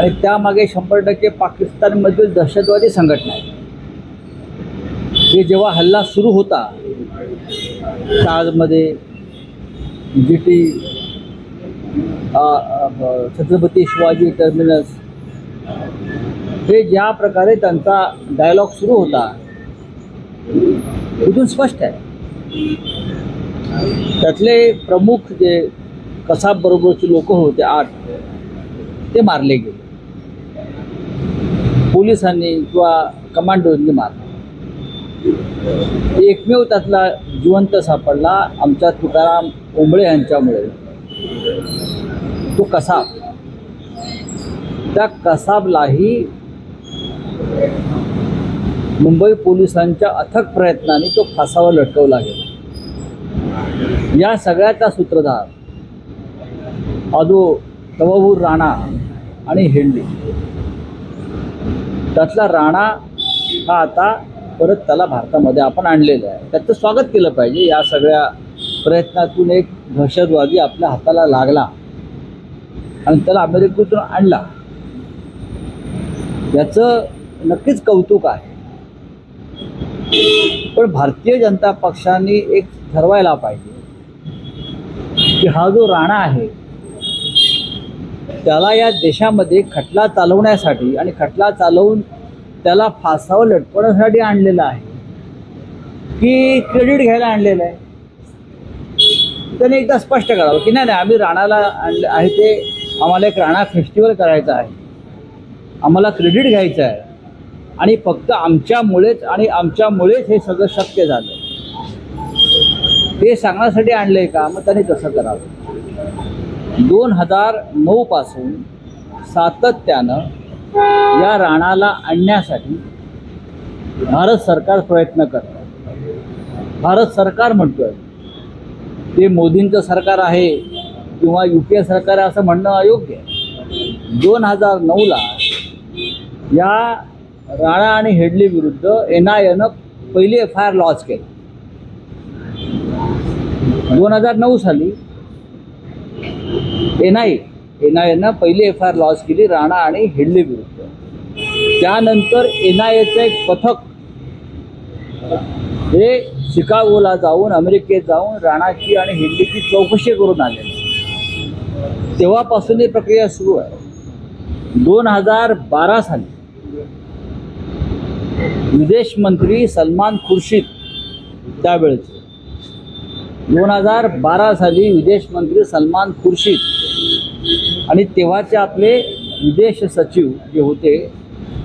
आणि त्यामागे शंभर टक्के पाकिस्तानमधील दहशतवादी संघटना आहे. हे जेव्हा हल्ला सुरू होता ताजमध्ये G T Chhatrapati Shivaji terminus हे ज्या प्रकारे त्यांचा डायलॉग सुरू होता तिथून स्पष्ट आहे. त्यातले प्रमुख जे कसाबरोबरचे लोक होते आठ ते मारले गेले. पोलिसांनी किंवा कमांडोनी मारला एकमेव त्यातला जिवंत सापडला आमच्या तुकाराम ओंबळे यांच्यामुळे. तो कसाब. त्या कसाबलाही मुंबई पोलिसांच्या अथक प्रयत्नाने तो फासावर लटकवला गेला. या सगळ्याचा सूत्रधार अदो तवभूर राणा आणि हेंडी त्यातला राणा हा आता परत त्याला भारतामध्ये आपण आणलेला आहे. त्याचं स्वागत केलं पाहिजे या सगळ्या प्रयत्नातून एक दहशतवादी आपल्या हाताला लागला आणि त्याला अमेरिकेतून आणला. याचं नक्कीच कौतुक आहे. पण भारतीय जनता पक्षाने एक ठरवायला पाहिजे की हा जो राणा आहे त्याला या देशामध्ये खटला चालवण्यासाठी आणि खटला चालवून त्याला फासावर लटकवण्यासाठी आणलेला आहे. की क्रेडिट घ्यायला आणलेलं आहे. त्याने एकदा स्पष्ट करावं की नाही नाही आम्ही राणाला आणलं आहे ते. आम्हाला एक राणा फेस्टिवल करायचं आहे. आम्हाला क्रेडिट घ्यायचं आहे. आणि फक्त आमच्यामुळेच आणि आमच्यामुळेच हे सगळं शक्य झालं. हे सांगण्यासाठी आणलं आहे का? मग त्याने तसं करावं. दोन हजार नऊ पासून सातत्यानं या राणाला आणण्यासाठी भारत सरकार प्रयत्न करतं. भारत सरकार म्हणतोय ते मोदींचं सरकार आहे किंवा यू पी ए सरकार आहे असं म्हणणं अयोग्य आहे. दोन हजार नऊला या राणा आणि हेडली विरुद्ध एन आय एनं पहिली एफ आय आर लॉन्च केली. दोन हजार नऊ साली एन आय एन आय एनं पहिली एफ आय आर लॉन्च केली राणा आणि हेडली विरुद्ध. त्यानंतर एन आय एचं एक पथक हे शिकागोला जाऊन अमेरिकेत जाऊन राणाची आणि हेडलीची चौकशी करून आले. तेव्हापासून ही प्रक्रिया सुरू आहे. दोन हजार बारा साली विदेश मंत्री सलमान खुर्शीद त्यावेळेचे. दोन हजार बारा साली विदेश मंत्री सलमान खुर्शीद आणि तेव्हाचे आपले विदेश सचिव जे होते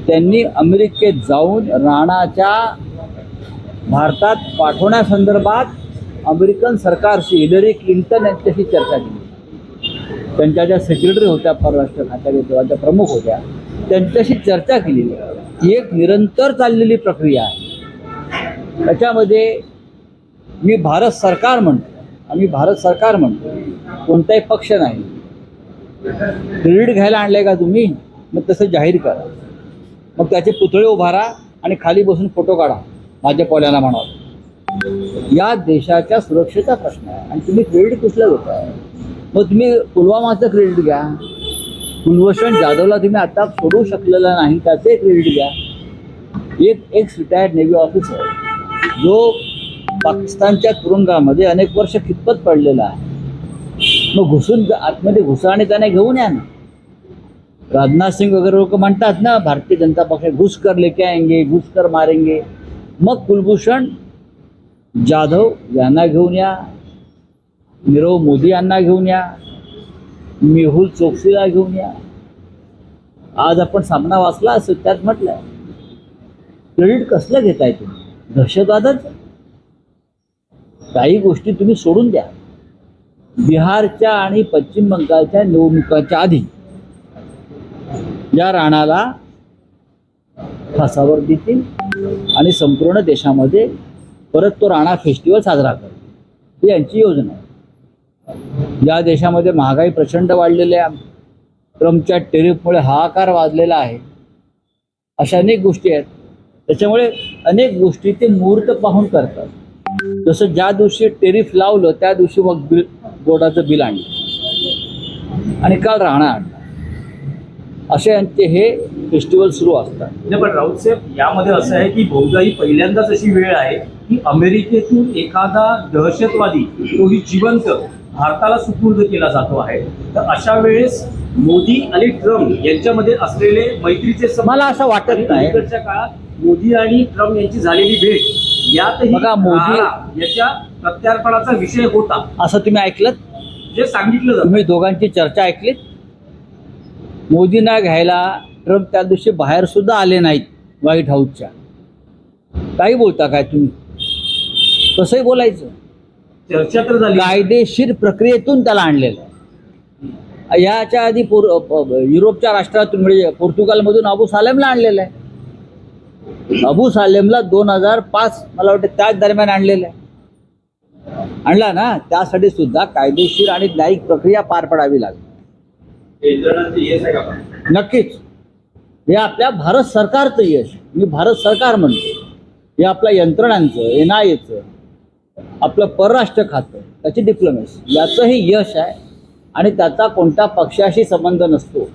त्यांनी अमेरिकेत जाऊन राणाच्या भारतात पाठवण्यासंदर्भात अमेरिकन सरकारशी हिलरी क्लिंटन यांच्याशी चर्चा केली. त्यांच्या ज्या सेक्रेटरी होत्या परराष्ट्र खात्याच्या तेव्हा प्रमुख होत्या त्यांच्याशी चर्चा केलेली. ही एक निरंतर चाललेली प्रक्रिया आहे. त्याच्यामध्ये मी भारत सरकार म्हणतो आम्ही भारत सरकार म्हणतो. कोणताही पक्ष नाही. क्रेडिट घ्यायला आणलंय का तुम्ही? मग तसं जाहीर करा. मग त्याचे पुतळे उभारा आणि खाली बसून फोटो काढा. भाजपवाल्याला म्हणाल या देशाच्या सुरक्षेचा प्रश्न आहे. आणि तुम्ही क्रेडिट कुठलं घेताय मग तुम्ही पुलवामाचं क्रेडिट घ्या. कुलभूषण जाधवला तुम्ही आता सोडू शकलेला नाही त्याचे क्रेडिट घ्या. एक एक्स रिटायर्ड नेव्ही ऑफिसर जो पाकिस्तानच्या तुरुंगामध्ये अनेक वर्ष खितपत पडलेला आहे. मग घुसून आतमध्ये घुसा आणि त्याने घेऊन या ना. राजनाथ सिंग वगैरे लोक म्हणतात ना भारतीय जनता पक्ष घुस कर लेके आएंगे घुस कर मारेंगे. मग कुलभूषण जाधव यांना घेऊन या नीरव मोदी यांना घेऊन या मेहुल चोक्सीला घेऊन या. आज आपण सामना वाचला असं त्यात म्हटलंय. क्रेडिट कसलं घेताय तुम्ही? दहशतवादच? काही गोष्टी तुम्ही सोडून द्या. बिहारच्या आणि पश्चिम बंगालच्या निवडणुकांच्या आधी या राणाला फासावर देतील आणि संपूर्ण देशामध्ये परत तो राणा फेस्टिवल साजरा करतो ही यांची योजना आहे. या देशामध्ये महागाई प्रचंड वाढलेली आहे. ट्रम्पच्या टेरिफमुळे हाहाकार वाजलेला आहे. अशा अनेक गोष्टी आहेत. त्याच्यामुळे अनेक गोष्टी ते मुहूर्त पाहून करतात. जसं ज्या दिवशी टेरिफ लावलं त्या दिवशी मग बिल बोर्डाचं बिल आणलं. आणि काल राहणार आणलं. असे यांचे हे फेस्टिवल सुरू असतात. नाही पण राऊत साहेब यामध्ये असं आहे की बहुधा ही पहिल्यांदाच अशी वेळ आहे की अमेरिकेतून एखादा दहशतवादी तोही जिवंत भारताला सुपूर्द केला जातो आहे. तर अशा वेळेस मोदी आणि ट्रम्प यांच्यामध्ये असलेले मैत्रीचे मला असं वाटत नाही. काळात मोदी आणि ट्रम्प यांची झालेली भेट यातही बघा, मोदी- याच्या प्रत्यार्पणाचा विषय होता. असं तुम्ही ऐकलं जे सांगितलं तुम्ही दोघांची चर्चा ऐकलीत? मोदींना घ्यायला ट्रम्प त्या दिवशी बाहेर सुद्धा आले नाहीत व्हाईट हाऊसच्या. काही बोलता काय तुम्ही? कसंही बोलायचं. चर्चा तर झाली. कायदेशीर प्रक्रियेतून त्याला आणलेलं आहे. याच्या आधी युरोपच्या राष्ट्रातून म्हणजे पोर्तुगालमधून अबू सालेमला आणलेलं आहे. अबू सालेमला दोन हजार पाच मला वाटतं त्याच दरम्यान आणलेलं आहे. आणला ना त्यासाठी सुद्धा कायदेशीर आणि न्यायिक प्रक्रिया पार पडावी लागली. नक्कीच. हे आपल्या भारत सरकारचं यश मी भारत सरकार म्हणतो. हे आपल्या यंत्रणांचं एन आय एचं आपलं परराष्ट्र खातं त्याची डिप्लोमॅसी याचंही यश आहे आणि त्याचा कोणत्या पक्षाशी संबंध नसतो.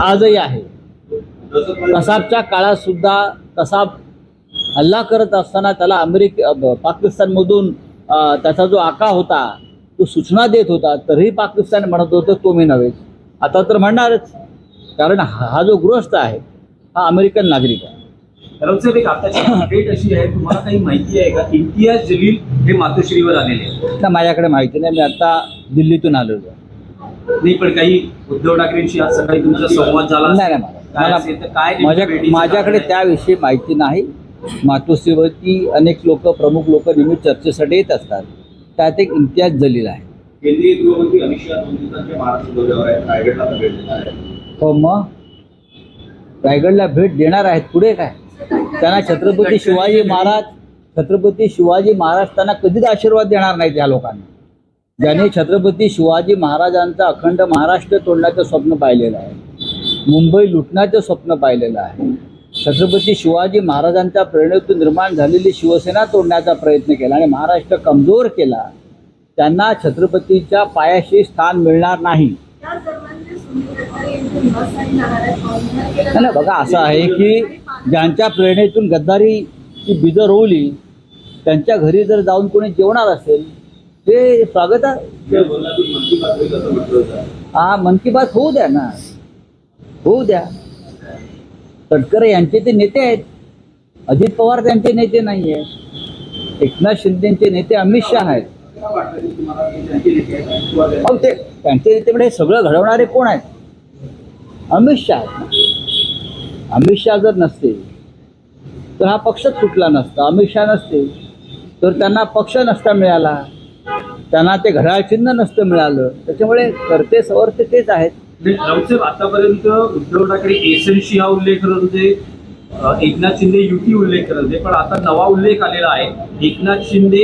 आजही आहे. कसाबच्या काळात सुद्धा कसाब हल्ला करत असताना त्याला अमेरिके पाकिस्तानमधून त्याचा जो आका होता तो सूचना देत होता. तरीही पाकिस्तान म्हणत होतं तो मी नव्हे. आता तर म्हणणारच. कारण हा जो गृहस्थ आहे हा अमेरिकन नागरिक आहे. राऊत साहेब एक आताची अपडेट अशी आहे. तुम्हाला काही माहिती आहे का? इम्तियाज जलील हे मातोश्रीवर आलेले आहेत. तर माझ्याकडे माहिती नाही. मी आता दिल्लीतून आलेलो आहे. नाही पण काही उद्धव ठाकरेंशी आज सकाळी तुमचा संवाद झाला नाही. मला माझ्या माझ्याकडे? त्याविषयी माहिती नाही. मातोश्रीवरती अनेक लोक प्रमुख लोक नेहमी चर्चेसाठी येत असतात. त्यात एक इम्तियाज जलील आहे. केंद्रीय गृहमंत्री अमित शहा दोन दिवसांच्या महाराष्ट्र दौऱ्यावर आहेत. रायगडला भेट देणार आहेत. हो मग? रायगडला भेट देणार आहेत. पुढे काय? त्यांना छत्रपती शिवाजी महाराज छत्रपती शिवाजी महाराज त्यांना कधीच आशीर्वाद देणार नाहीत या लोकांना. ज्याने छत्रपती शिवाजी महाराजांचा अखंड महाराष्ट्र तोडण्याचं स्वप्न पाहिलेलं आहे. मुंबई लुटण्याचं स्वप्न पाहिलेलं आहे. छत्रपती शिवाजी महाराजांच्या प्रेरणेतून निर्माण झालेली शिवसेना तोडण्याचा प्रयत्न केला आणि महाराष्ट्र कमजोर केला. त्यांना छत्रपतीच्या पायाशी स्थान मिळणार नाही. बघा असं आहे की ज्यांच्या प्रेरणेतून गद्दारीची बीजं रोवली त्यांच्या घरी जर जाऊन कोणी जेवणार असेल ते स्वागत आहे. हा मन की बात होऊ द्या ना. होऊ द्या. तटकरे यांचे ते नेते आहेत. अजित पवार त्यांचे नेते नाही आहेत एकनाथ शिंदेचे नेते अमित शहा आहेत. काय ते त्यांचे नेते म्हणजे सगळं घडवणारे कोण आहेत? अमित शहा आहेत अमित शहा जर नसते तर हा पक्षच सुटला नसता. अमित शहा नसते तर त्यांना पक्ष नसता मिळाला. त्यांना ते घड्याळ चिन्ह नसतं मिळालं. त्याच्यामुळे करते सवरते तेच आहेत. नाही, राऊत साहेब आतापर्यंत उद्धव ठाकरे एसएनसी हा उल्लेख करत होते एकनाथ शिंदे युती उल्लेख करत होते पण आता नवा उल्लेख आलेला आहे एकनाथ शिंदे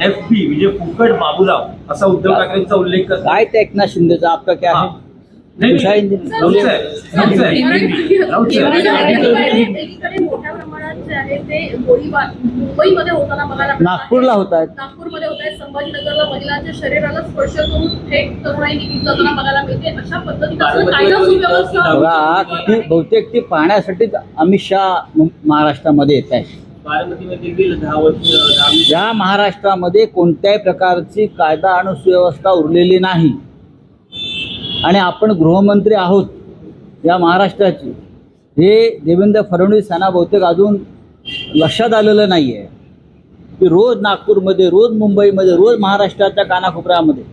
एफ बी म्हणजे फुकट बाबूराव असा उद्धव ठाकरेंचा उल्लेख करतात. काय ते एकनाथ शिंदेचा आपलं काय नागपूरला होत आहेत. नागपूरमध्ये होत आहे संभाजीनगरला महिलांच्या शरीराला स्पर्श करून थेट बघायला मिळते. अशा पद्धतीनं बहुतेक ती पाहण्यासाठीच अमित शहा महाराष्ट्रामध्ये येत आहे ज्या महाराष्ट्रामध्ये कोणत्याही प्रकारची कायदा आणि सुव्यवस्था उरलेली नाही आणि आपण गृहमंत्री आहोत या महाराष्ट्राची. हे देवेंद्र फडणवीस यांना बहुतेक अजून लक्षात आलेलं नाही आहे की रोज नागपूरमध्ये रोज मुंबईमध्ये रोज महाराष्ट्राच्या कानाकोपऱ्यामध्ये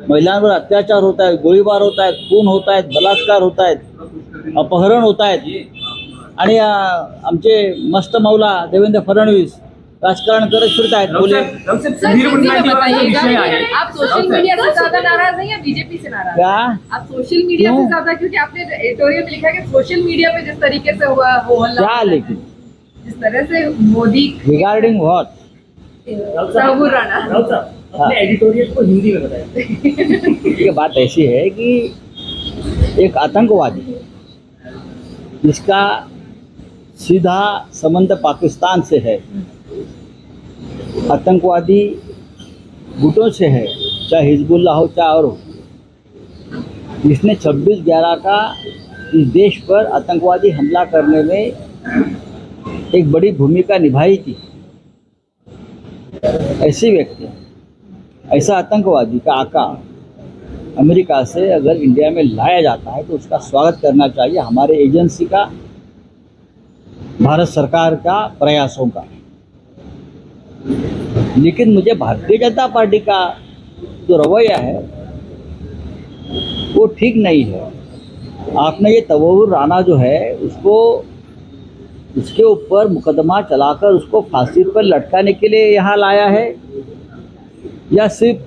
महिलांवर अत्याचार होत आहेत गोळीबार होत आहेत खून होत आहेत बलात्कार होत आहेत अपहरण होत आहेत आणि आमचे मस्त मौला देवेंद्र फडणवीस राजकारण करत फिरत आहेत बोले. आप सोशल मीडिया से ज़्यादा नाराज़ हैं या बीजेपी से नाराज़? क्या? आप सोशल मीडिया से ज़्यादा क्योंकि आपने एडिटोरियल में लिखा कि सोशल मीडिया पे जिस तरीके से हुआ हो हल्ला क्या लेकिन? जिस तरह से मोदी रिगार्डिंग व्हाट राहुल राणा। अपने एडिटोरियल को हिंदी में बताइए। ये बात ऐसी है कि एक आतंकवादी जिसका सीधा संबंध पाकिस्तान से है आतंकवादी गुटों से है, चाहे हिजबुल्ला हो, चाहे और हो। जिसने 26 ग्यारह का इस देश पर आतंकवादी हमला करने में एक बड़ी भूमिका निभाई थी। ऐसी व्यक्ति, ऐसा आतंकवादी का आका अमेरिका से अगर इंडिया में लाया जाता है तो उसका स्वागत करना चाहिए हमारे एजेंसी का, भारत सरकार का प्रयासों का। लेकिन मुझे भारतीय जनता पार्टी का जो रवैया है, वो ठीक नहीं है। आपने ये तवहुर राणा जो है, उसको, उसके ऊपर मुकदमा चलाकर उसको फांसी पर लटकाने के लिए यहाँ लाया है, या सिर्फ़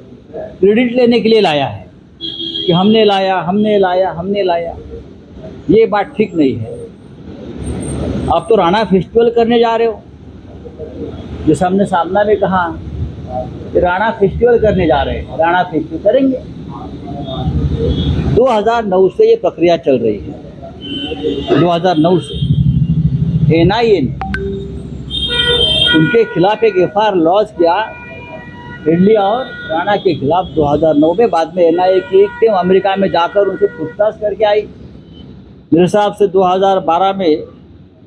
क्रेडिट लेने के लिए लाया है? कि हमने लाया हमने लाया हमने लाया। ये बात ठीक नहीं है। आप तो राणा फेस्टिवल करने जा रहे हो। जैसे हमने सामना में कहा कि राणा फेस्टिवल करने जा रहे हैं। राणा फेस्टिवल करेंगे। 2009 से ये प्रक्रिया चल रही है। 2009 से एनआईए ने उनके खिलाफ एक एफ़ आई लॉन्च किया। इडली और राणा के खिलाफ 2009 में बाद में एनआईए की एक टीम अमेरिका में जाकर उनसे पूछताछ करके आई। मेरे हिसाब से 2012 में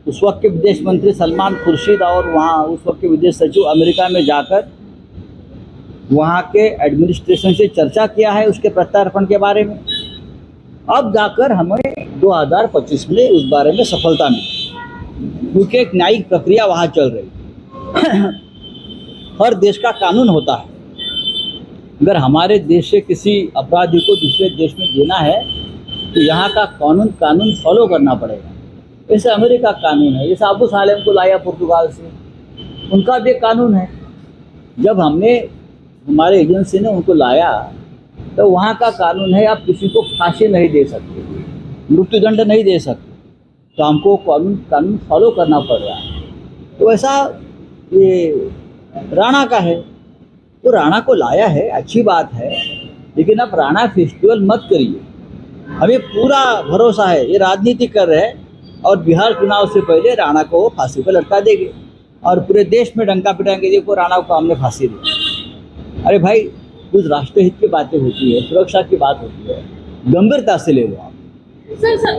उस वक्त के विदेश मंत्री सलमान खुर्शीद और वहाँ उस वक्त के विदेश सचिव अमेरिका में जाकर वहाँ के एडमिनिस्ट्रेशन से चर्चा किया है उसके प्रत्यार्पण के बारे में। अब जाकर हमें 2025 में उस बारे में सफलता मिली। क्योंकि एक न्यायिक प्रक्रिया वहाँ चल रही हर देश का कानून होता है। अगर हमारे देश से किसी अपराधी को दूसरे देश में देना है तो यहाँ का कानून कानून फॉलो करना पड़ेगा। जैसे अमेरिका कानून है, जैसे अबू सालेम को लाया पुर्तगाल से। उनका भी कानून है। जब हमने, हमारे एजेंसी ने उनको लाया तो वहाँ का कानून है, आप किसी को फांसी नहीं दे सकते, मृत्युदंड नहीं दे सकते। तो हमको कानून कानून फॉलो करना पड़ रहा है। तो ऐसा ये राणा का है। तो राणा को लाया है, अच्छी बात है, लेकिन आप राणा फेस्टिवल मत करिए। हमें पूरा भरोसा है, ये राजनीति कर रहे हैं। और बिहार चुनाव से पहले राणा को फांसी पर लटका देंगे। और पूरे देश में डंका पिटाएँगे देखो राणा को हमने फांसी दी। अरे भाई कुछ राष्ट्रहित की बातें होती है सुरक्षा की बात होती है गंभीरता से ले लो आप। सर सर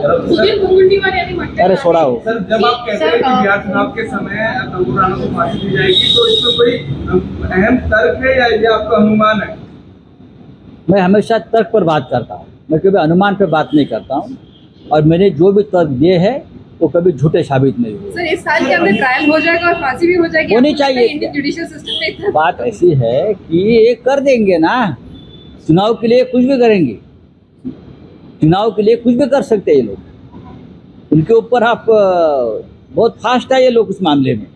अरे सोडा हो। सर जब आप कहते हैं कि बिहार चुनाव के समय तंबू राणा को फांसी दी जाएगी तो इसमें कोई अहम तर्क है या ये आपका अनुमान है? मैं हमेशा तर्क पर बात करता हूँ। मैं कभी अनुमान पर बात नहीं करता हूँ। और मैंने जो भी तर्क दिए हैं वो कभी झूठे साबित नहीं हुए। सर इस साल के अंदर ट्रायल हो जाएगा और फांसी भी हो जाएगी। होनी चाहिए। जुडिशियल सिस्टम में बात ऐसी है कि ये कर देंगे ना। चुनाव के लिए कुछ भी करेंगे। चुनाव के लिए कुछ भी कर सकते हैं ये लोग। उनके ऊपर आप बहुत फास्ट है ये लोग इस मामले में।